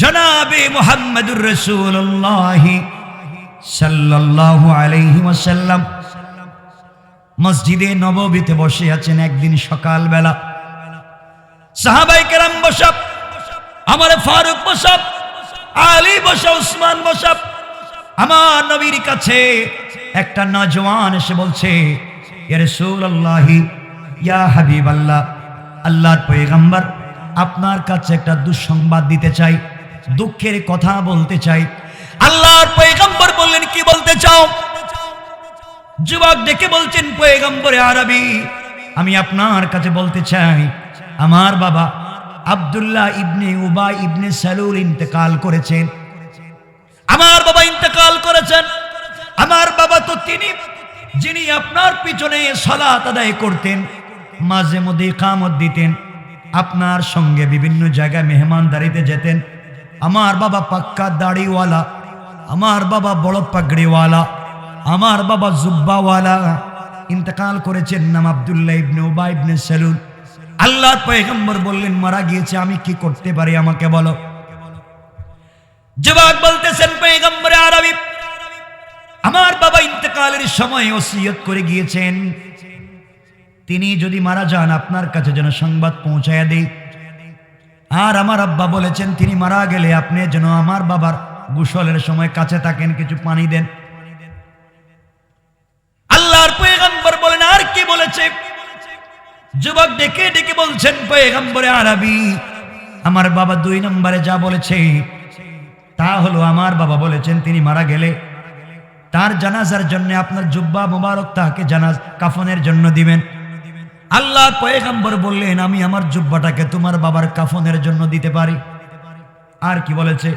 জনাবে মোহাম্মদুর রসুল্লাহ সাল্লাল্লাহু আলাইহি ওয়াসাল্লাম। মসজিদে নববীতে বসে আছেন একদিন সকালবেলা। সাহাবাই কেরাম বসাব, আমার ফারুক বসাব, আলী বসা উসমান বসাব। আমার নবীর কাছে একটা নজওয়ান এসে বলছে, ইয়া ইয়া হাবিবাল্লাহ, আল্লাহর পয়গম্বর, আপনার কাছে একটা দুঃসংবাদ দিতে চাই। দুঃখের কথা বলতে চাই। আল্লাহর পয়গম্বর বললেন, কি বলতে চাও? যুবক ডেকে বলছেন, পয়গম্বরে আরবি, আমি আপনার কাছে বলতে চাই, আমার বাবা আব্দুল্লাহ ইবনে উবা ইবনে সালুল ইন্তেকাল করেছেন। আমার বাবা ইন্তেকাল করেছেন। আমার বাবা তো তিনি, যিনি আপনার পিছনে সালাত আদায় করতেন, মাঝে মধ্যে কামত দিতেন, আপনার সঙ্গে বিভিন্ন জায়গায় মেহমানদারিতে যেতেন আমার বাবা পাক্কা দাড়িওয়ালা, আমার বাবা বড় পাগড়িওয়ালা, আমার বাবা জুব্বাওয়ালা। ইন্তেকাল করেছেন নাম আব্দুল্লাহ ইবনে উবা ইবনে সেলুল আল্লাহর পয়গম্বর বললেন, মারা গিয়েছে, আমি কি করতে পারি আমাকে বলো। যুবক বলতেছেন পয়গম্বরে আরবি, আমার বাবা ইন্তেকালের সময় ওসিয়ত করে গিয়েছেন। তিনি যদি মারা যান, আপনার কাছে যেন সংবাদ পৌঁছায়া দেই। আর আমার আব্বা বলেছেন, তিনি মারা গেলে আপনি যেন আমার বাবার গোসলের সময় কাছে থাকেন, কিছু পানি দেন। আল্লাহর পয়গম্বর বলেন, আর কি বলেছে? যুবক ডেকে ডেকে বলছেন, পয়গম্বরে আরবি, আমার বাবা দুই নম্বরে যা বলেছে, তা হলো আমার বাবা বলেছেন, তিনি মারা গেলে তার জানাজার জন্য আপনার জুব্বা মোবারক তাকে জানাজ কাফনের জন্য দিবেন। আল্লাহ পয়গম্বর বললেন, আমি আমার জুব্বাটাকে তোমার বাবার কাফনের জন্য দিতে পারি। আর কি বলেছে?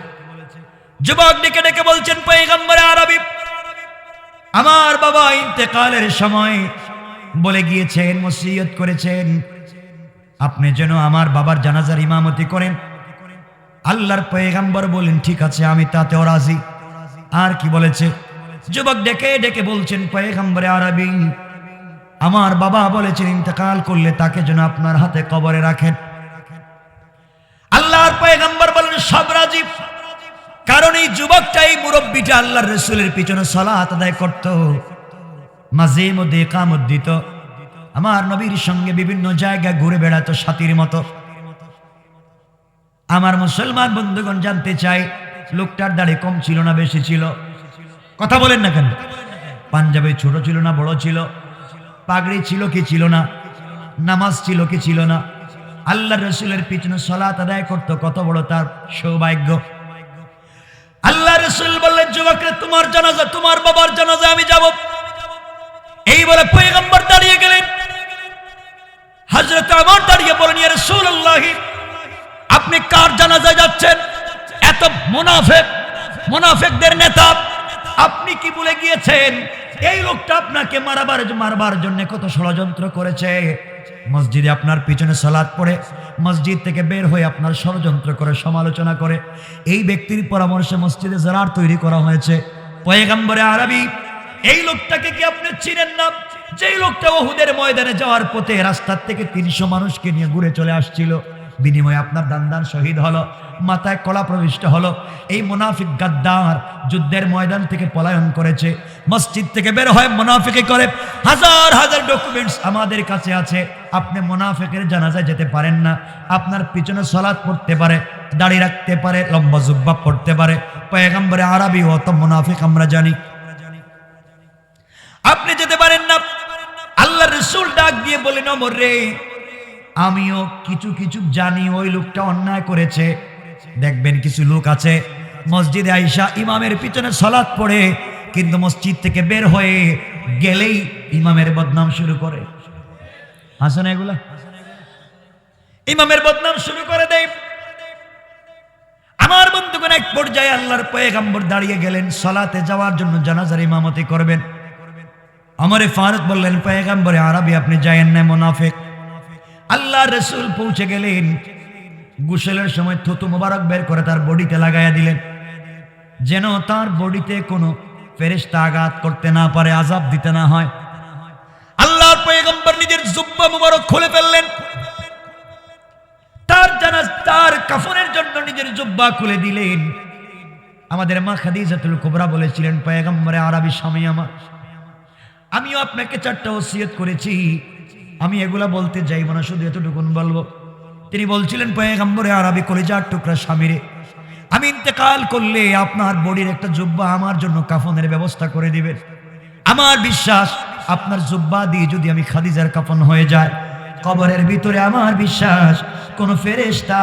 যুবক ডেকে ডেকে বলছেন, পয়গম্বর আরবি, আমার বাবা ইন্তেকালের সময় বলে গিয়েছেন মসিয়ত করেছেন। আপনি যেন আমার বাবার জানাজার ইমামতি করেন। আল্লাহর পয়গাম্বর বলেন ঠিক আছে, আমি তাতেও রাজি। আর কি বলেছে? যুবক ডেকে ডেকে বলছেন, পয়গাম্বরে আরবি আমার বাবা বলেছেন, ইন্তেকাল করলে তাকে যেন আপনার হাতে কবরে রাখেন। আল্লাহর পয়গাম্বর বলেন, সব রাজীব। কারণ এই যুবকটাই মুরব্বীটা আল্লাহর রসুলের পিছনে সলাত আদায় করত মাঝে মধ্যে কামত দিত। আমার নবীর সঙ্গে বিভিন্ন জায়গায় ঘুরে বেড়াতো সাথীর মতো। আমার মুসলমান বন্ধুগণ জানতে চাই, লোকটার দাড়ি কম ছিল না, বেশি ছিল? কথা বলেন না কেন? পাঞ্জাবে ছোট ছিল না, বড় ছিল? পাগড়ি ছিল কি ছিল না? নামাজ ছিল কি ছিল না? আল্লাহ রসুলের পিছনে সলাত আদায় করতো, কত বড় তার সৌভাগ্য। আল্লাহ রসুল বললেন, যুবকরে, তোমার জানাজা, তোমার বাবার জানাজা, আমি যাব। এই বলে পয়গম্বর দাঁড়িয়ে গেলেন। হজরত আমার দাঁড়িয়ে বলেন ইয়া রাসূলুল্লাহ, আপনি কার জানাজায় যাচ্ছেন? এত মুনাফেক, মুনাফেকদের নেতা, আপনি কি বলে গিয়েছেন? এই লোকটা আপনাকে মারাবার মারবার জন্য কত ষড়যন্ত্র করেছে। মসজিদে আপনার পিছনে সালাত পড়ে, মসজিদ থেকে বের হয়ে আপনার ষড়যন্ত্র করে, সমালোচনা করে। এই ব্যক্তির পরামর্শে মসজিদে জারার তৈরি করা হয়েছে। পয়গাম্বরে আরবি, এই লোকটাকে কি আপনি চিনেন না? যেই লোকটা ওহুদের ময়দানে যাওয়ার পথে রাস্তার থেকে তিনশো মানুষকে নিয়ে ঘুরে চলে আসছিল। বিনিময়ে আপনার দান দান শহীদ হলো, মাথায় কলা প্রবিষ্ট হলো। এই মুনাফিক গাদ্দার যুদ্ধের ময়দান থেকে পলায়ন করেছে, মসজিদ থেকে বের হয় মুনাফিকে করে। হাজার হাজার ডকুমেন্টস আমাদের কাছে আছে, আপনি মুনাফিকের জানাজায় যেতে পারেন না। আপনার পিছনে সলাৎ পড়তে পারে, দাড়ি রাখতে পারে, লম্বা জুব্বা পড়তে পারে। পয়গাম্বরে আরবি অত মুনাফিক আমরা জানি। আপনি যেতে পারেন না। আল্লাহ রসুল ডাক দিয়ে বলেন, অমর রে আমিও কিছু কিছু জানি ওই লোকটা অন্যায় করেছে। দেখবেন কিছু লোক আছে, মসজিদে আইসা ইমামের পিছনে সলাৎ পড়ে, কিন্তু মসজিদ থেকে বের হয়ে গেলেই ইমামের বদনাম শুরু করে। হাসেন এগুলা? ইমামের বদনাম শুরু করে দেয় আমার বন্ধুগণ, এক পর্যায়ে আল্লাহর পয়গাম্বর দাঁড়িয়ে গেলেন, সলাতে যাওয়ার জন্য জানাজার ইমামতি করবেন। আমারে ফারুক বললেন, পয়গাম্বরে আরবি আপনি যায়েন না, মোনাফেক। আল্লাহ রসুল পৌঁছে গেলেন। গুসলের সময় থুতু মোবারক বের করে তার বডিতে লাগাইয়া দিলেন। যেন তার বডিতে কোনো ফেরেস্তা আঘাত করতে না পারে, আজাব দিতে না হয়। আল্লাহর পয়গম্বর নিজের জুব্বা মুবারক খুলে ফেললেন। তার জানাজ, তার কাফনের জন্য নিজের জুব্বা খুলে দিলেন। আমাদের মা খাদিজাতুল কুবরা বলেছিলেন, পয়গম্বরে আরবি স্বামী আমার। আমিও আপনাকে চারটা ওসিয়ত করেছি। আমি এগুলা বলতে যাইব না, শুধু এতটুকুন বলব। তিনি বলছিলেন, পয়গম্বরে, আরবি কলেজার টুকরা স্বামীরে, আমি ইন্তেকাল করলে আপনার বডির একটা জুব্বা আমার জন্য কাফনের ব্যবস্থা করে দিবেন। আমার বিশ্বাস, আপনার জুব্বা দিয়ে যদি আমি খাদিজার কাফন হয়ে যায় কবরের ভিতরে আমার বিশ্বাস, কোন ফেরেশতা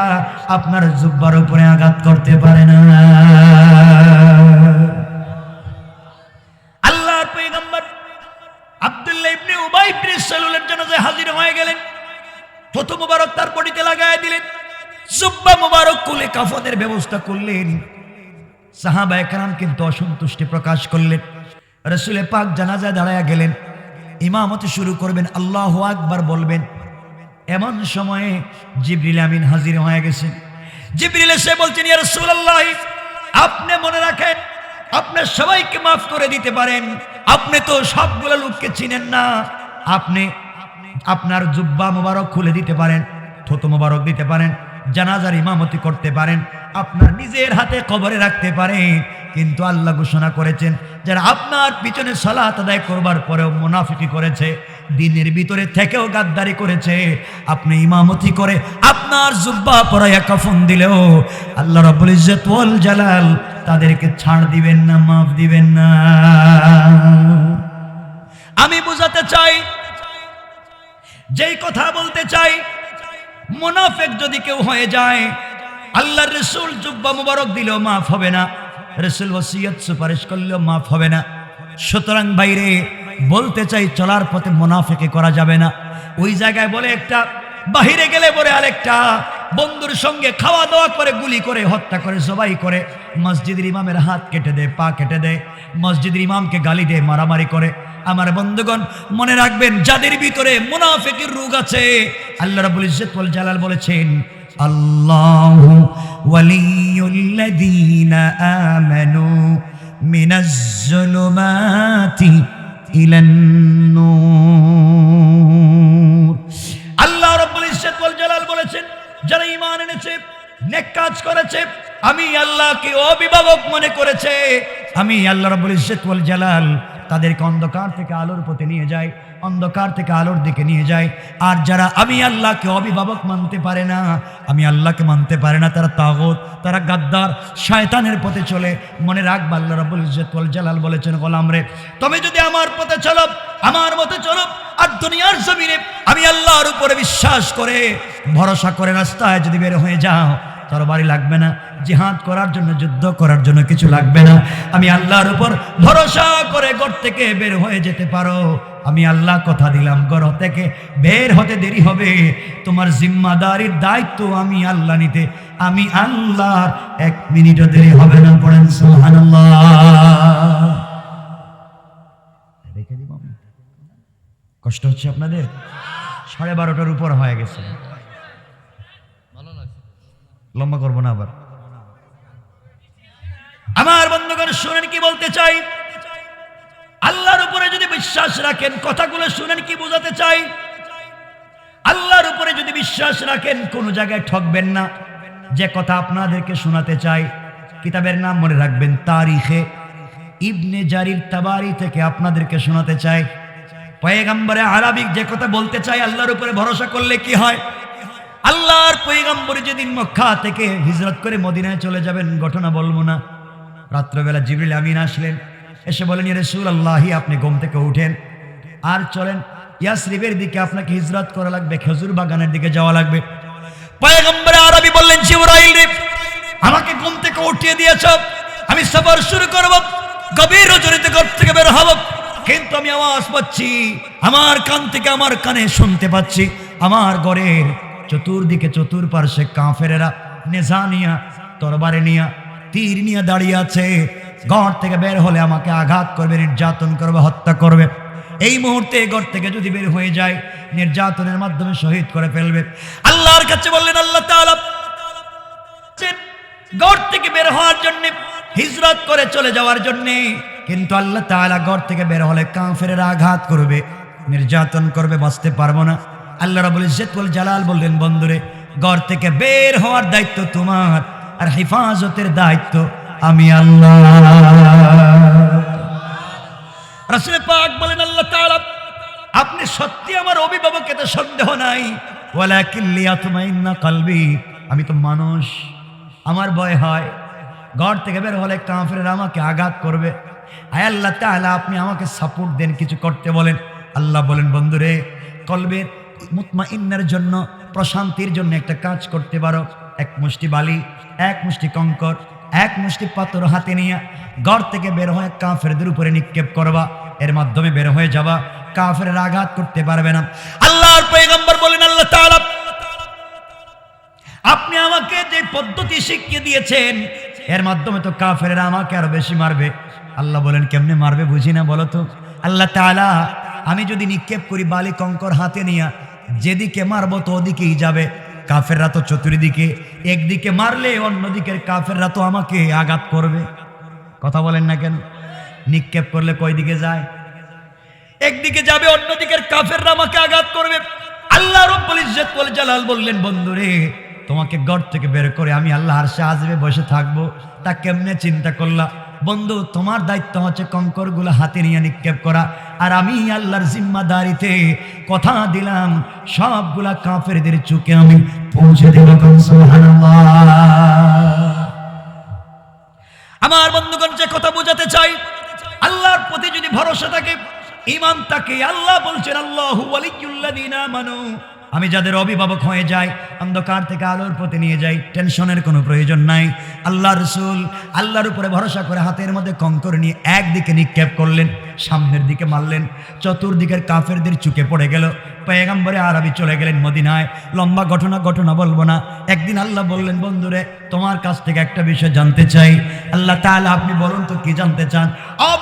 আপনার জুব্বার উপরে আঘাত করতে পারে না। প্রথম মুবারক তার বডিতে লাগায় দিলেন। জুব্বা মুবারক কুলে কাফনের ব্যবস্থা করলেন। সাহাবা একরাম কিন্তু অসন্তুষ্টি প্রকাশ করলেন। রসুলে পাক জানাজায় দাঁড়ায় গেলেন। ইমামতি শুরু করবেন, আল্লাহ আকবার বলবেন। এমন সময়ে জিবরিল আমিন হাজির হয়ে গেছেন। জিবরিল এসে বলছেন, ইয়া রাসূলুল্লাহ, আপনি মনে রাখেন আপনি সবাইকে মাফ করে দিতে পারেন। আপনি তো সবগুলো লোককে চিনেন না। আপনি আপনার জুব্বা মোবারক খুলে দিতে পারেন, থুতু মোবারক দিতে পারেন, জানাজার ইমামতি করতে পারেন, আপনার নিজের হাতে কবরে রাখতে পারেন। কিন্তু আল্লাহ ঘোষণা করেছেন, যারা আপনার পিছনে সালাত আদায় করবার পরেও মুনাফিকি করেছে, দিনের ভিতরে থেকেও গাদ্দারি করেছে, আপনি ইমামতি করে আপনার জুব্বা পরাইয়া কাফন দিলেও আল্লাহ রাব্বুল ইজ্জত জালাল তাদেরকে ছাড় দিবেন না, মাফ দিবেন না। আমি বুঝাতে চাই যেই কথা বলতে চাই, মুনাফেক যদি কেউ হয়ে যায় আল্লাহ রসুল জুব্বা মুবারক দিলেও মাফ হবে না, রসুল ওসিয়ত সুপারিশ করলেও মাফ হবে না। সুতরাং বাইরে বলতে চাই, চলার পথে মুনাফেকে করা যাবে না। ওই জায়গায় বলে একটা, বাহিরে গেলে বলে আরেকটা বন্ধুর সঙ্গে খাওয়া দাওয়া করে, গুলি করে, হত্যা করে সবাই করে, মসজিদের ইমামের হাত কেটে দেয়, পা কেটে দেয়, মসজিদের ইমামকে গালি দেয়, মারামারি করে। আমার বন্ধুগণ, মনে রাখবেন, যাদের ভিতরে মুনাফেকের রোগ আছে, আল্লাহ রাব্বুল ইজ্জত জালাল বলেছেন, আল্লাহু ওয়ালিয়ুল্লাযীনা আমানু মিনাজ যুলুমাতি ইলান নূর। আল্লাহ রাব্বুল ওয়াল জালাল বলেছেন যারা ইমান এনেছে, নেক কাজ করেছে, আমি আল্লাহকে অভিভাবক মনে করেছে, আমি আল্লাহ রবুল ওয়াল জালাল তাদেরকে অন্ধকার থেকে আলোর পথে নিয়ে যায় অন্ধকার থেকে আলোর দিকে নিয়ে যায়। আর যারা আমি আল্লাহকে অভিভাবক মানতে পারে না, আমি আল্লাহকে মানতে পারে না, তারা তাগত, তারা গাদ্দার, শয়তানের পথে চলে। মনে রাখবা, আল্লাহ রাব্বুল ইজ্জত ওয়াল জালাল বলেছেন, গোলাম রে তবে যদি আমার পথে চলো, আমার মতে চলো, আর দুনিয়ার জমিনে আমি আল্লাহর উপরে বিশ্বাস করে, ভরসা করে রাস্তায় যদি বের হয়ে যাও, তরবারি লাগবে না। জিহাদ করার জন্য, যুদ্ধ করার জন্য কিছু লাগবে না। আমি আল্লাহর উপর ভরসা করে ঘর থেকে বের হয়ে যেতে পারো। আমি আল্লাহ কথা দিলাম, ঘর থেকে বের হতে দেরি হবে। তোমার জিম্মাদারির দায়িত্ব আমি আল্লাহ নিতে, আমি আল্লাহর এক মিনিটও দেরি হবে না, পড়েন সুবহানাল্লাহ। কষ্ট হচ্ছে আপনাদের? সাড়ে বারোটার উপর হয়ে গেছে। লম্বা করব না আবার। বন্ধুগণ, শুনেন কি বলতে চাই? আল্লাহর উপরে যদি বিশ্বাস রাখেন, কথাগুলো শুনেন কি বোঝাতে চাই? আল্লাহর উপরে যদি বিশ্বাস রাখেন, কোন জায়গায় ঠকবেন না। যে কথা আপনাদেরকে শোনাতে চাই, কিতাবের নাম মনে রাখবেন, তারিখে ইবনে জারির তাবারি থেকে আপনাদেরকে শোনাতে চাই। পয়গাম্বরে আরবিক যে কথা বলতে চাই, আল্লাহর উপরে ভরসা করলে কি হয়? আল্লাহর পৈগম্বরে যেদিন মক্কা থেকে হিজরত করে মদিনায় চলে যাবেন, ঘটনা বলব না। রাত্রবেলা জিবরিল আমিন আসলেন। এসে বলেন রসুল আল্লাহি আপনি ঘুম থেকে উঠেন। আর চলেন, ইয়াসরিবের দিকে আপনাকে হিজরত করা লাগবে, খেজুর বাগানের দিকে যাওয়া লাগবে। পয়গম্বরে আরবি বললেন, জিবরাইল রে, আমাকে ঘুম থেকে উঠিয়ে দিয়েছ। আমি সফর শুরু করব, গভীর রজনীতে ঘর থেকে বের হব। কিন্তু আমি আওয়াজ পাচ্ছি, আমার কান থেকে আমার কানে শুনতে পাচ্ছি। আমার ঘরের চতুর্দিকে চতুর্পার্শ্বে কাফেরেরা নেশা নিয়া তরবারে নিয়া তীর নিয়ে দাঁড়িয়ে আছে। ঘর থেকে বের হলে আমাকে আঘাত করবে, নির্যাতন করবে, হত্যা করবে। এই মুহূর্তে ঘর থেকে যদি বের হয়ে যায়, নির্যাতনের মাধ্যমে শহীদ করে ফেলবে। আল্লাহর কাছে বললেন, আল্লাহ ঘর থেকে বের হওয়ার জন্য, হিজরত করে চলে যাওয়ার জন্যে, কিন্তু আল্লাহ তাআলা ঘর থেকে বের হলে কাফেরের আঘাত করবে, নির্যাতন করবে, বাঁচতে পারব না। আল্লাহ রাবুল ইজ্জত ওয়াল জালাল বললেন, বন্ধুরে, ঘর থেকে বের হওয়ার দায়িত্ব তোমার। আর হেফাজতের দায়িত্ব আমি আল্লাহ। বলেন, আল্লাহ তাআলা, আপনি সত্যি আমার অভিভাবক এতে সন্দেহ নাই। কলবি। আমি তো মানুষ, আমার ভয় হয়। ঘর থেকে বের হলে কাফেররা আমাকে আঘাত করবে। আয় আল্লাহ তাআলা, আপনি আমাকে সাপোর্ট দেন, কিছু করতে বলেন। আল্লাহ বলেন, বন্ধুরে, কলবের মুতমাইন্নার জন্য, প্রশান্তির জন্য একটা কাজ করতে পারো। এক মুষ্টি বালি, এক মুষ্টি কঙ্কর, এক মুষ্টি পাথর হাতে নিয়ে ঘর থেকে বের হয়ে কাফেরদের উপরে নিক্ষেপ করবা। এর মাধ্যমে বের হয়ে যাবা, কাফের আঘাত করতে পারবে না। আল্লাহর পয়গম্বর বলেন, আল্লাহ তাআলা, আপনি আমাকে যে পদ্ধতি শিখিয়ে দিয়েছেন, এর মাধ্যমে তো কাফেরেরা আমাকে আরও বেশি মারবে। আল্লাহ বলেন, কেমনে মারবে বুঝি না বলো তো? আল্লাহ তাআলা, আমি যদি নিক্ষেপ করি বালি কঙ্কর হাতে নিয়ে, যেদিকে মারবো তো ওদিকেই যাবে। কাফেররা তো চতুর্দিকে একদিকে মারলে অন্যদিকের কাফেররা তো আমাকে আঘাত করবে। কথা বলেন না কেন? নিক্ষেপ করলে কয় দিকে যায়? একদিকে যাবে অন্যদিকের কাফেররা আমাকে আঘাত করবে। আল্লাহ রব্বুল ইজ্জত ওয়াল জালাল বললেন, বন্ধুরে, তোমাকে ঘর থেকে বের করে আমি আল্লাহর সাহায্যে বসে থাকব। তা কেমনে চিন্তা করলা? বন্ধু, তোমার দায়িত্ব হচ্ছে কঙ্করগুলো হাতে নিয়ে নিক্ষেপ করা। আর আমি আল্লাহর জিম্মাদারিতে কথা দিলাম, সবগুলা কাফেরদের চুকে আমি পৌঁছে দেব আমার বন্ধুগণ, যে কথা বোঝাতে চাই, আল্লাহর প্রতি যদি ভরসা থাকে ইমান তাকে আল্লাহ বলছেন, আল্লাহ আমি যাদের অভিভাবক হয়ে যাই, অন্ধকার থেকে আলোর প্রতি নিয়ে যাই, টেনশনের কোনো প্রয়োজন নাই। আল্লাহ রসুল আল্লাহর উপরে ভরসা করে হাতের মধ্যে কঙ্কর নিয়ে একদিকে নিক্ষেপ করলেন, সামনের দিকে মারলেন, চতুর্দিকের কাফেরদের চুকে পড়ে গেল পেগাম্বরে আরবি চলে গেলেন মদিনায়। লম্বা ঘটনা ঘটনা বলব না। একদিন আল্লাহ বললেন, বন্ধুরে, তোমার কাছ থেকে একটা বিষয় জানতে চাই। আল্লাহ তাহলে আপনি বলুন তো কি জানতে চান?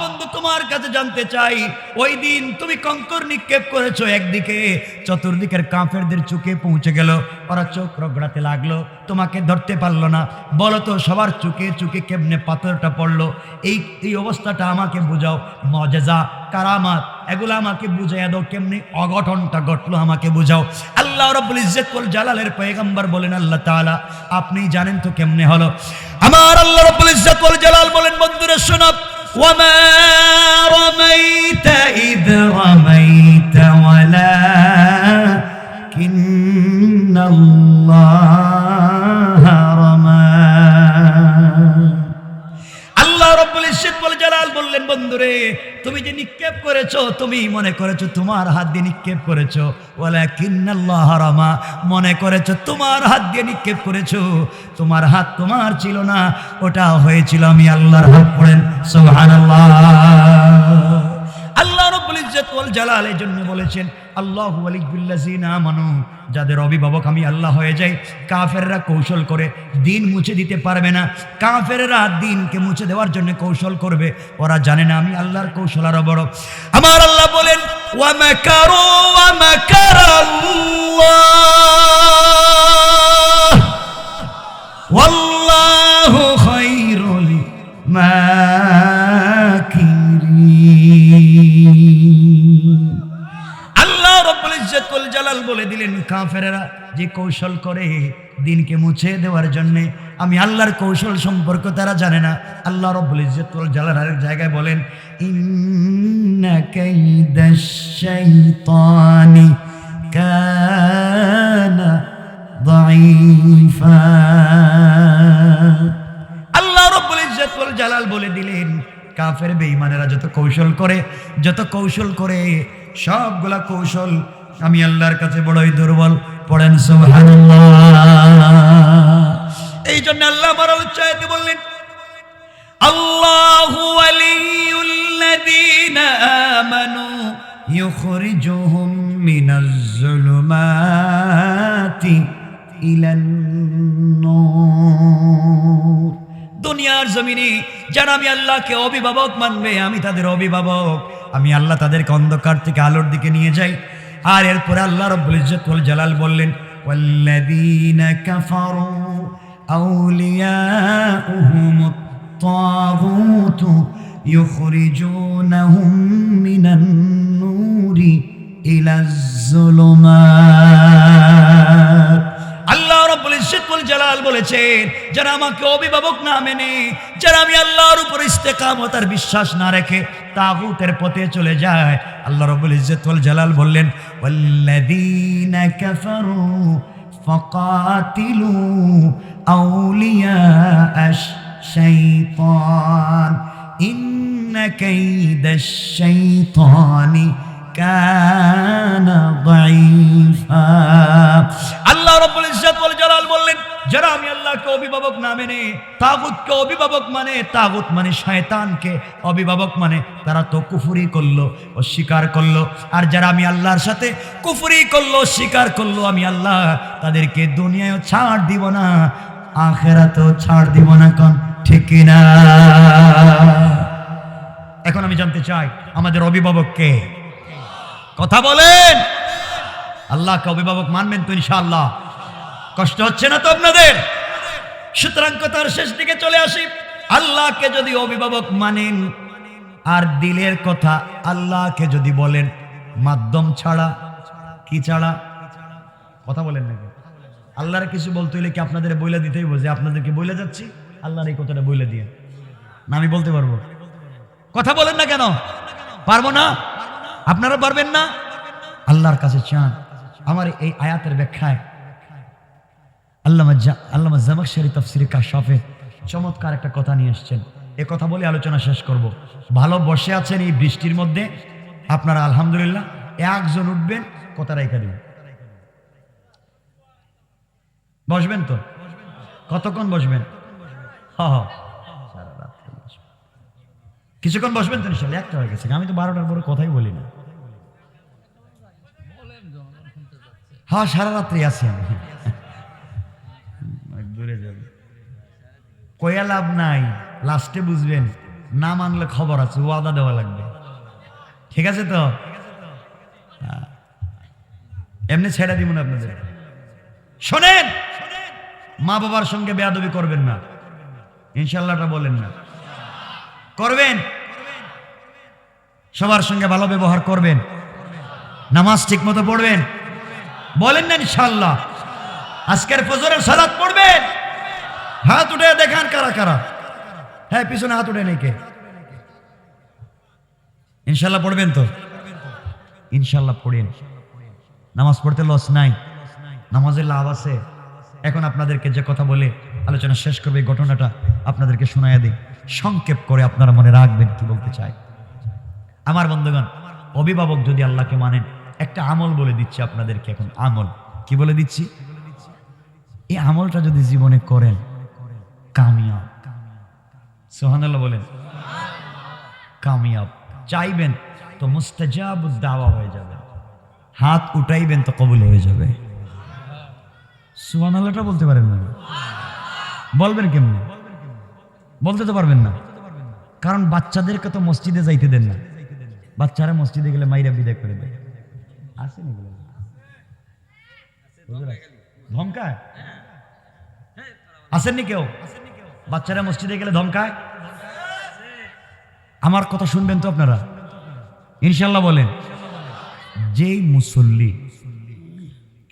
বন্ধু, তোমার কাছে জানতে চাই। ওই দিন তুমি কঙ্কর নিক্ষেপ করেছ একদিকে। চতুর্দিকের কাফেরদের চুকে পৌঁছে গেল। ওরা চোখ রগড়াতে লাগল। তোমাকে ধরতে পারল না। বলো তো, সবার চুকে চুকে কেমনে পাথরটা পড়ল? এই এই অবস্থাটা আমাকে বুঝাও। মজেজা কারামাত এগুলো আমাকে বুঝাইয়া দাও কেমনি অঘটনটা ঘটলো আমাকে বুঝাও আল্লাহ রব্বুল ইজ্জত ওয়াল জালালের পয়গম্বর বলেন আল্লাহ তাআলা আপনি জানেন তো কেমনে হলো আমার আল্লাহ রব্বুল ইজ্জত ওয়াল জালাল বলেন বন্ধুরা শোনো وما رميت إذ رميت ولكن الله জালাল বললেন, বন্ধুরে, তুমি যে নিক্ষেপ করেছ, তুমি মনে করেছ তোমার হাত দিয়ে নিক্ষেপ করেছ। ওয়ালাকিন্নাল্লাহ রামা মনে করেছ তোমার হাত দিয়ে নিক্ষেপ করেছ। তোমার হাত তোমার ছিল না ওটা হয়েছিল আমি আল্লাহর হাত পড়েন। সুবহানাল্লাহ। জন্য বলেছেন যাদের অভিভাবক আমি আল্লাহ হয়ে যাই, কাফেররা কৌশল করে দিন মুছে দিতে পারবে না। কাফেররা দিনকে মুছে দেওয়ার জন্য কৌশল করবে। ওরা জানে না আমি আল্লাহর কৌশল আরও বড়। আমার আল্লাহ বলেন ওয়া মাকিরিন রব্বুল জালাল বলে দিলেন, কাফেরেরা যে কৌশল করে দিনকে মুছে দেওয়ার জন্যে, আমি আল্লাহর কৌশল সম্পর্ক তারা জানে না। আল্লাহ রব্বুল ইজ্জত ওয়াল জালাল আরেক জায়গায় বলেন, ইন্না কাইদাশ শাইতানি কানা দাঈফা। আল্লাহ রব্বুল ইজ্জত ওয়াল জালাল বলে দিলেন, কাফের বেঈমানেরা যত কৌশল করে, যত কৌশল করে সবগুলা কৌশল আমি আল্লাহর কাছে বড়ই দুর্বল। পড়েন এই জন্য আল্লাহ আমার উচ্চায়তে বললেন, আল্লাহু যুলুমাতি ইলান দুনিয়ার জমিনে যারা আমি আল্লাহকে অভিভাবক মানবে, আমি তাদের অভিভাবক। আমি আল্লাহ তাদেরকে অন্ধকার থেকে আলোর দিকে নিয়ে যাই। আর এরপরে আল্লাহ রব্বুল ইজ্জত ওয়াল জালাল বললেন والذين كفروا أولياؤهم الطاغوت يخرجونهم من النور إلى الظلمات জালাল বলেছেন, যারা আমাকে অভিভাবক না মেনে, যারা আমি আল্লাহর উপর ইস্তেকামত বিশ্বাস না রেখে তাগুতের পথে চলে যায়, আল্লাহ রব্বুল ইজ্জত ওয়াল জালাল বললেন, ওয়াল্লাযীনা কাফারু ফাকাতিলু আউলিয়া আশ-শাইতান, ইন্না কাইদাশ শাইতানি কানা অভিভাবক না মেনে তাগুতকে অভিভাবক মানে তাগুত মানে শয়তানকে অভিভাবক মানে। তারা তো কুফরি করল, অস্বীকার করল। আর যারা আমি আল্লাহর সাথে কুফরি করল স্বীকার করল, আমি আল্লাহ তাদেরকে দুনিয়ায় ছাড় দিব না, আখেরাতেও ছাড় দিব না কোন, ঠিক না? এখন আমি জানতে চাই, আমাদের অভিভাবক কে? কথা বলেন! আল্লাহকে অভিভাবক মানবেন তো ইনশাআল্লাহ। কষ্ট হচ্ছে না তো আপনাদের? সুতরাং কথার শেষ দিকে চলে আসি। আল্লাহকে যদি অভিভাবক মানেন, আর দিলের কথা আল্লাহকে যদি বলেন, মাধ্যম ছাড়া কি ছাড়া? কথা বলেন নাকি আল্লাহর কিছু বলতে হইলে কি আপনাদের বইলে দিতেই যে আপনাদেরকে বইলে যাচ্ছি, আল্লাহর এই কথাটা বইলে দিয়ে। না, আমি বলতে পারব। কথা বলেন না কেন? পারব না? আপনারা পারবেন না? আল্লাহর কাছে চান। আমার এই আয়াতের ব্যাখ্যায় আল্লামা আল্লামা জামাকশারি তফসিরি কাশাফে চমৎকার একটা কথা নিয়ে এসছেন। এ কথা বলে আলোচনা শেষ করব। ভালো বসে আছেন এই বৃষ্টির মধ্যে, আপনারা আলহামদুলিল্লাহ, একজন উঠবেন, কথা রেখে দিবেন বসবেন তো? কতক্ষণ বসবেন? হ। কিছুক্ষণ বসবেন তো নিশ্চয় একটা হয়ে গেছে। আমি তো বারোটার পরে কথাই বলি না। হ্যাঁ সারা রাত্রি আছি আমি। অনেক যাবে। কয়া লাভ নাই, লাস্টে বুঝবেন, না মানলে খবর আছে, ওয়াদা দেওয়া লাগবে। ঠিক আছে তো। এমনি ছেড়ে দিব না আপনাদের। শোনেন! মা বাবার সঙ্গে বেয়াদবি করবেন না। ইনশাল্লাহটা বলেন না। করবেন? সবার সঙ্গে ভালো ব্যবহার করবেন। নামাজ ঠিক মতো পড়বেন? বলেন না ইনশাল্লাহ আজকের ফজরের সালাত পড়বেন। হাত উঠে দেখান কারা কারা। হ্যাঁ পিছনে হাত উঠে নেই কে? ইনশাল্লাহ পড়বেন তো? ইনশাল্লাহ পড়েন। নামাজ পড়তে লস নাই। নামাজের লাভ আছে। এখন আপনাদেরকে যে কথা বলে আলোচনা শেষ করবে, এই ঘটনাটা আপনাদেরকে শোনাইয়া দিই। সংক্ষেপ করে আপনারা মনে রাখবেন কি বলতে চাই। আমার বন্ধুগণ, অভিভাবক যদি আল্লাহকে মানেন, একটা আমল বলে দিচ্ছি আপনাদেরকে এখন। আমল। কি বলে দিচ্ছি? এই আমলটা যদি জীবনে করেন, কামিয়াব। সোহানাল্লাহ বলেন। কামিয়াব। চাইবেন তো মুস্তাজাব দাওয়া হয়ে যাবে। হাত উঠাইবেন তো কবুল হয়ে যাবে। সুবহানাল্লাহটা বলতে পারেন না। বলবেন কেমনে? বলতে তো পারবেন না। কারণ বাচ্চাদেরকে তো মসজিদে যাইতে দেন না। বাচ্চারা মসজিদে গেলে মাইরা বিদায় করে দেয়। আসেন ধমকায়? আসেননি কেউ? বাচ্চারা মসজিদে গেলে ধমকায়? আমার কথা শুনবেন তো আপনারা? ইনশাল্লাহ বলেন। যেই মুসল্লি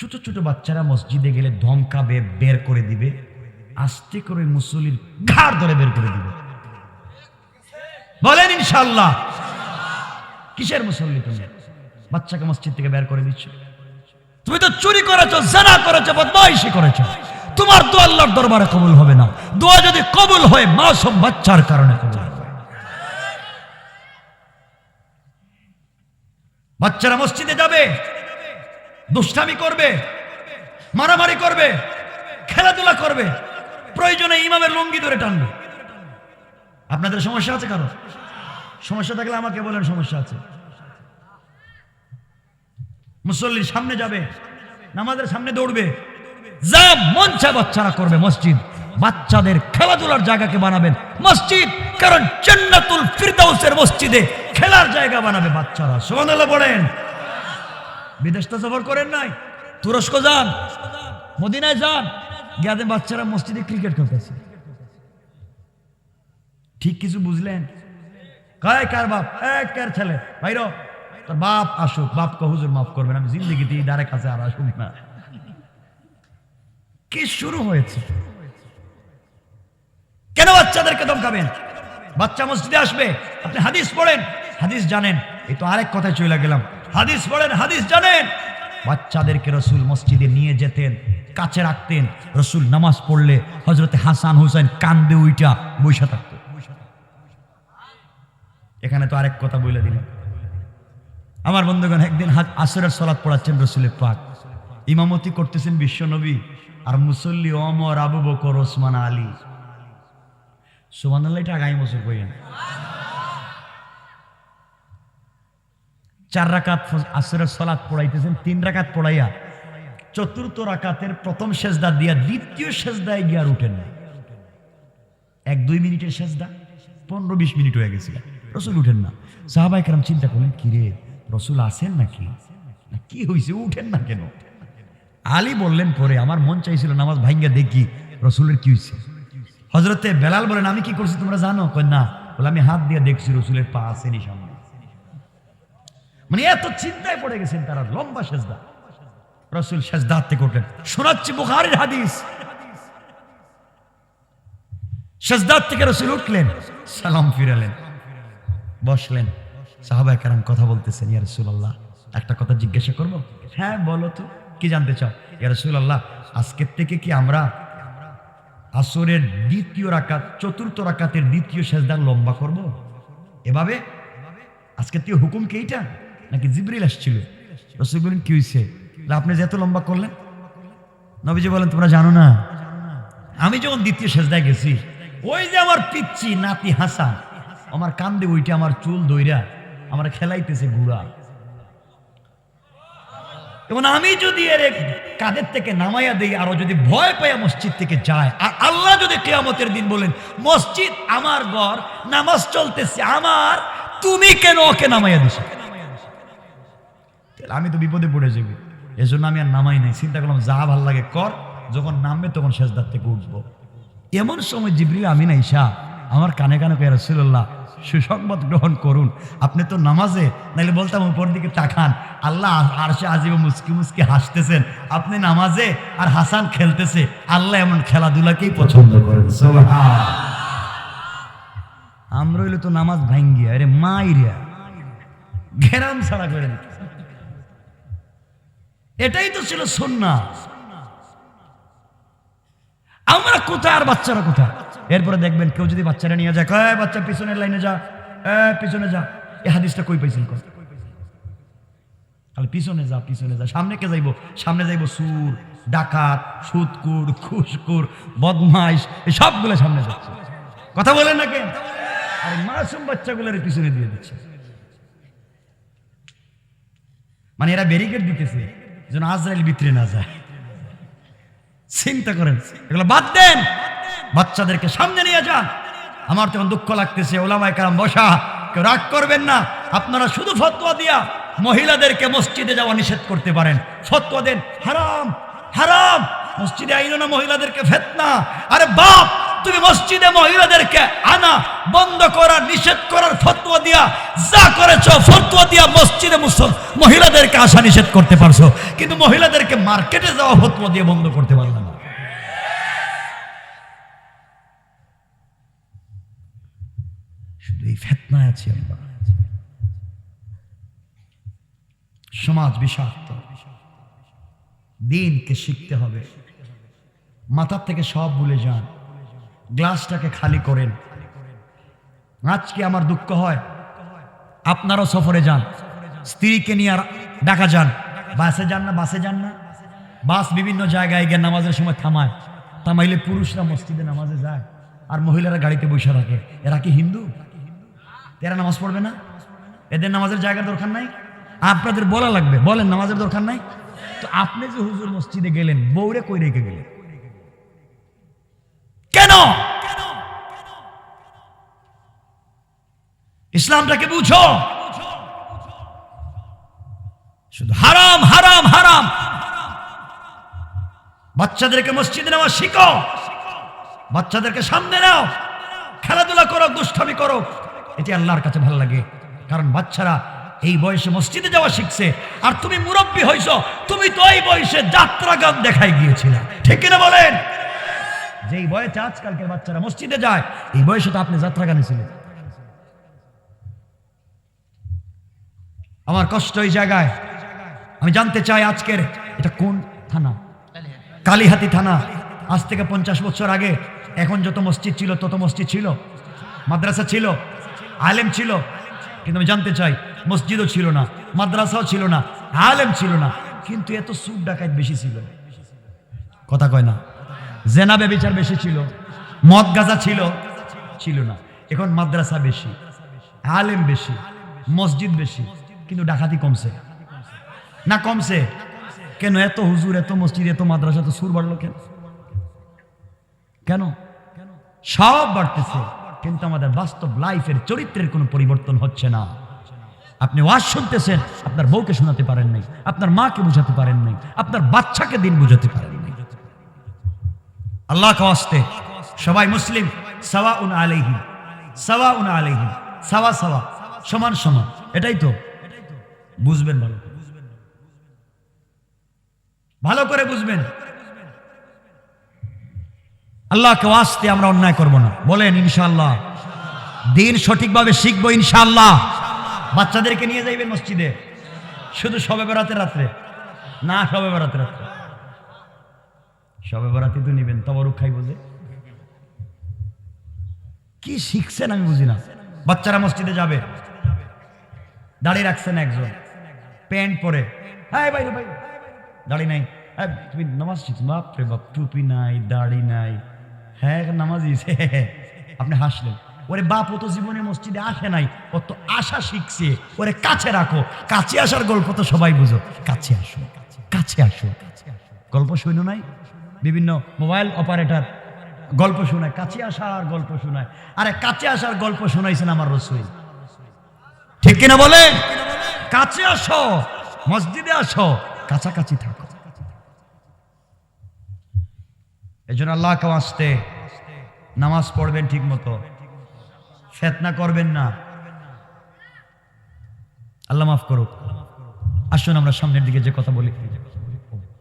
ছোট ছোট বাচ্চারা মসজিদে গেলে ধমকাবে, বের করে দিবে, আস্তে করে মুসল্লির ঘাড় ধরে বের করে দিবে। বলেন ইনশাল্লাহ কিসের মুসল্লি তুমি? বাচ্চাকে মসজিদ থেকে বের করে দিচ্ছ? তুমি তো চুরি করেছ, জানা করেছ, বদমাইশি করেছ। তোমার দোয়া আল্লাহর দরবারে কবুল হবে না। দোয়া যদি কবুল হয়, মাসুম বাচ্চার কারণে কবুল বাচ্চারা মসজিদে যাবে, দুষ্টামি করবে, মারামারি করবে, খেলাধুলা করবে, প্রয়োজনে ইমামের লুঙ্গি ধরে টানবে। আপনাদের সমস্যা আছে কারও? সমস্যা থাকলে আমাকে বলেন, সমস্যা আছে। মুসল্লির সামনে যাবে, নামাজের সামনে দৌড়বে। যা মন চায় বাচ্চারা করবে মসজিদ। বাচ্চাদের খেলাধুলার জায়গাকে বানাবেন মসজিদ, কারণ জান্নাতুল ফিরদাউসের মসজিদে খেলার জায়গা বানাবে বাচ্চারা। সুবহানাল্লাহ পড়েন বিদেশ তো সফর করেন নাই। তুরস্ক যান, মদিনায় যান। গিয়াদের বাচ্চারা মসজিদে ক্রিকেট খেলতেছে। ঠিক কিছু বুঝলেন? কয় কার বাপ? এক কার ছেলে। ভাইর বাপ আসুক বাপকে হুজুর মাফ করবেন, আমি জিন্দগিতে দ্বারে কাছে আর আসুক না। কি শুরু হয়েছে? কেন বাচ্চাদেরকে ধমকাবেন বাচ্চা মসজিদে আসবে, আপনি হাদিস পড়েন, হাদিস জানেন, এই তো আরেক কথায় চলে গেলাম। হাদিস পড়েন, হাদিস জানেন। বাচ্চাদেরকে রসুল মসজিদে নিয়ে যেতেন, কাছে রাখতেন, রসুল নামাজ পড়লে হজরতে হাসান হুসেন কান্দে উইটা বৈশা থাকত। এখানে তো আরেক কথা বলে দিলাম। আমার বন্ধুগণ, একদিন আসরের সলাৎ পড়াচ্ছেন রসুলের পাক। ইমামতি করতেছেন বিশ্বনবী আর মুসল্লি অমর আবু বকর, ওসমান, আলী। সুমান আল্লাহ এটা আগামী বছর কইেন চার রাকাত আসরের সলাৎ পড়াইতেছেন, তিন রাকাত পড়াইয়া চতুর্থ রাকাতের প্রথম সেজদা দিয়া দ্বিতীয় সেজদায় গিয়ে উঠেন না এক দুই মিনিটের সেজদা, পনেরো বিশ মিনিট হয়ে গেছিল রসুল উঠেন না। সাহাবাই কেরাম চিন্তা করলেন কি রে রসুল আসেন নাকি? কি হয়েছে উঠেন না কেন? আলী বললেন, পরে আমার মন চাইছিল নামাজ ভাঙ্গা দেখি, রসুলের কি হয়েছে হজরতে বেলাল বলেন, আমি কি করছি তোমরা জানো? কই না। বলে, আমি হাত দিয়ে দেখছি রসুলের পা আসেনি সামনে। মানে এত চিন্তায় পড়ে গেছেন তারা, লম্বা সেজদা। রসুল সেজদা থেকে উঠলেন। শোনাচ্ছি বুখারির হাদিস। সেজদার থেকে রসুল উঠলেন, সালাম ফিরালেন, বসলেন। সাহাবায় কারাম কথা বলতেছেন, ইয়া রসুল্লাহ একটা কথা জিজ্ঞাসা করব? হ্যাঁ বলো তো, কি জানতে চাও? ইয়া রসুল্লাহ আজকের থেকে কি আমরা আসরের দ্বিতীয় রাকাত, চতুর্থ রাকাতের দ্বিতীয় সেজদার লম্বা করব? এভাবে? আজকের থেকে হুকুম কি এইটা? নাকি জিবরিল আসছিল? রসুল বলেন, কি হয়েছে আপনি যে এত লম্বা করলেন? নবীজি বলেন, তোমরা জানো না, আমি যখন দ্বিতীয় সেজদায় গেছি, ওই যে আমার পিচ্ছি নাতি হাসান, আমার কান্দে, ওইটা আমার চুল দইরা আমার খেলাইতেছে ঘুরা এবং আমি যদি এর কাদের থেকে নামাইয়া দেই, আরও যদি ভয় পাইয়া মসজিদ থেকে যায়, আর আল্লাহ যদি কেয়ামতের দিন বলেন, মসজিদ আমার ঘর, নামাজ চলতেছে আমার, তুমি কেন ওকে নামাইয়া দিছো? আমি তো বিপদে পড়ে যাব। এজন্য আমি আর নামাই নাই। চিন্তা করলাম, যা ভালো লাগে কর, যখন নামবে তখন শেষদার থেকে উঠবো। এমন সময় জিবরিল আমিন আইসা আমার কানে কানে কয়ে রসুল্লাহ সুসংবাদ গ্রহণ করুন। আপনি তো নামাজে নাইলে বলতাম উপর দিকে তাকান। আল্লাহ আর সে আজিব মুসকি মুসকি হাসতেছেন। আপনি নামাজে আর হাসান খেলতেছে। আল্লাহ এমন খেলাধুলাকেই পছন্দ করেন। আমরা হইলে তো নামাজ ভাঙ্গিয়া, আরে মাইরিয়া ঘেরাম ছাড়া করে। এটাই তো ছিল সন্না আমরা কোথায় আর বাচ্চারা কোথায়? এরপরে দেখবেন কেউ যদি বাচ্চারা নিয়ে যায়, কয় বাচ্চা, পিছনের লাইনে যা পিছনে যা। এই হাদিসটা কই পাইছিল কয়? তাহলে পিছনে যা পিছনে যা, সামনে কে যাইব? সামনে যাইব সুর, ডাকাত সুদকুর খুশকুর, বদমাইশ সবগুলো সামনে যাচ্ছে। কথা বলেন না কেন? আর মাসুম বাচ্চাগুলোর পিছনে দিয়ে দিচ্ছে। মানে এরা ব্যারিকেড দিতেছে, যেন আজরাইল ভিতরে না যায়। চিন্তা করেন, এগুলো বাদ দেন। বাচ্চাদেরকে সামনে নিয়ে যান। আমার তখন দুঃখ লাগতেছে, ওলামায় কারাম বসা, কেউ রাগ করবেন না। আপনারা শুধু ফতোয়া দিয়া মহিলাদেরকে মসজিদে যাওয়া নিষেধ করতে পারেন। ফতোয়া দেন, হারাম হারাম। মসজিদে আইনো না, মহিলাদেরকে ফেতনা। আরে বাপ, তুমি মসজিদে মহিলাদেরকে আনা, বন্ধ করার নিষেধ করার ফতোয়া দিয়া যা করেছ, ফতোয়া দিয়া মসজিদে মুসল, মহিলাদেরকে আসা নিষেধ করতে পারছ। কিন্তু মহিলাদেরকে মার্কেটে যাওয়া ফতোয়া দিয়ে বন্ধ করতে পারলাম না শুধু এই ফেতনায় আছি আমরা সমাজ বিষাক্ত। দিনকে শিখতে হবে। মাথার থেকে সব ভুলে যান। গ্লাসটাকে খালি করেন। আজকে আমার দুঃখ হয়। আপনারাও সফরে যান। স্ত্রীকে নিয়ে আর দেখা যান। বাসে যান না, বাসে যান না। বাস বিভিন্ন জায়গায় গিয়ে নামাজের সময় থামায়। থামাইলে পুরুষরা মসজিদে নামাজে যায়। আর মহিলারা গাড়িতে বসে রাখে এরা কি হিন্দু? এরা নামাজ পড়বে না? এদের নামাজের জায়গার দরকার নাই? আপনাদের বলা লাগবে। বলেন, নামাজের দরকার নাই? তো আপনি যে হুজুর মসজিদে গেলেন বৌরে কই রেখে গেলেন? কেন? ইসলামটাকে বুঝো। শুধু হারাম হারাম হারাম। বাচ্চাদেরকে মসজিদে নেওয়া শিখো। বাচ্চাদেরকে সামনে নাও। খেলাধুলা করো, দুষ্টামি করো। এটি আল্লাহর কাছে ভালো লাগে। কারণ বাচ্চারা এই বয়সে মসজিদে যাওয়া শিখছে। আর তুমি মুরব্বী হইছ, তুমি তো এই বয়সে যাত্রা গান দেখাই গিয়েছিলে। ঠিক কিনা বলেন? যে এই বয়সে আজকালকের বাচ্চারা মসজিদে যায়, এই বয়সে তো আপনি যাত্রা গানে ছিলেন। আমার কষ্ট এই জায়গায়। আমি জানতে চাই আজকের, এটা কোন থানা? কালীহাতি থানা। আজ থেকে পঞ্চাশ বছর আগে, এখন যত মসজিদ ছিল, তত মসজিদ ছিল। মাদ্রাসা ছিল আলেম ছিল। কিন্তু আমি জানতে চাই, মসজিদও ছিল না, মাদ্রাসাও ছিল না, আলেম ছিল না। কিন্তু এত সুদ ডাকাত বেশি ছিল। কথা কয় না। জেনাবে বিচার বেশি ছিল, মদ গাজা ছিল ছিল না। এখন মাদ্রাসা বেশি, আলেম বেশি, মসজিদ বেশি, কিন্তু ডাকাতি কমছে। না কমছে? কেন এত হুজুর, এত মসজিদ, এত মাদ্রাসা তো সুর বাড়লো কেন? কেন? সব বাড়তেছে। কিন্তু আমাদের বাস্তব লাইফের চরিত্রের কোনো পরিবর্তন হচ্ছে না। আপনি ওয়াজ শুনতেছেন, আপনার বউকে শোনাতে পারেন নাই, আপনার মাকে বুঝাতে পারেন নাই, আপনার বাচ্চাকে দিন বুঝাতে পারেন নাই। আল্লাহ কাস্তে সবাই মুসলিম সাওয়া উন আলাইহি সাওয়া উন আলাইহি, সাওয়া সাওয়া, সমান সমান, এটাই তো। বুঝবেন ভালো করে। ভালো করে বুঝবেন। আল্লাহকে আসতে আমরা অন্যায় করব না। বলেন ইনশাল্লাহ দিন সঠিকভাবে শিখব ইনশাল্লাহ বাচ্চাদেরকে নিয়ে যাইবেন মসজিদে। শুধু সবে বেড়াতে রাত্রে। না, সবে বেড়াতে রাত্রে। সবে বেড়াতে তো নিবেন, তবরুক খাই বোঝে কি শিখছেন আমি বুঝি না। বাচ্চারা মসজিদে যাবে। দাঁড়িয়ে রাখছেন একজন। প্যান্ট পরে। হ্যাঁ ভাই ভাই। দাড়ি নাই। হ্যাঁ তুমি নামাজ শিখছো? বাপরে বাপ, টুপি নাই, দাড়ি নাই। হ্যাঁ নামাজি। আপনি হাসলেন। ওরে বাপ, ও তো জীবনে মসজিদে আসে নাই। ও তো আশা শিখছে। ওরে কাছে রাখো। কাছে আসার গল্প তো সবাই বুঝো। কাছে আসো। কাছে আসো। গল্প শুনো নাই? বিভিন্ন মোবাইল অপারেটর গল্প শোনায়। কাছে আসার গল্প শোনায়। আরে, কাছে আসার গল্প শোনাইছেন আমার রসুই ঠিক কিনা বলে কাছে আসো। মসজিদে আসো। কাছাকাছি থাকো। এই জন্য আল্লাহকে আসতে নামাজ পড়বেন ঠিক মতো ফেতনা করবেন না। আল্লাহ মাফ করুক। আসুন আমরা সামনের দিকে যে কথা বলি।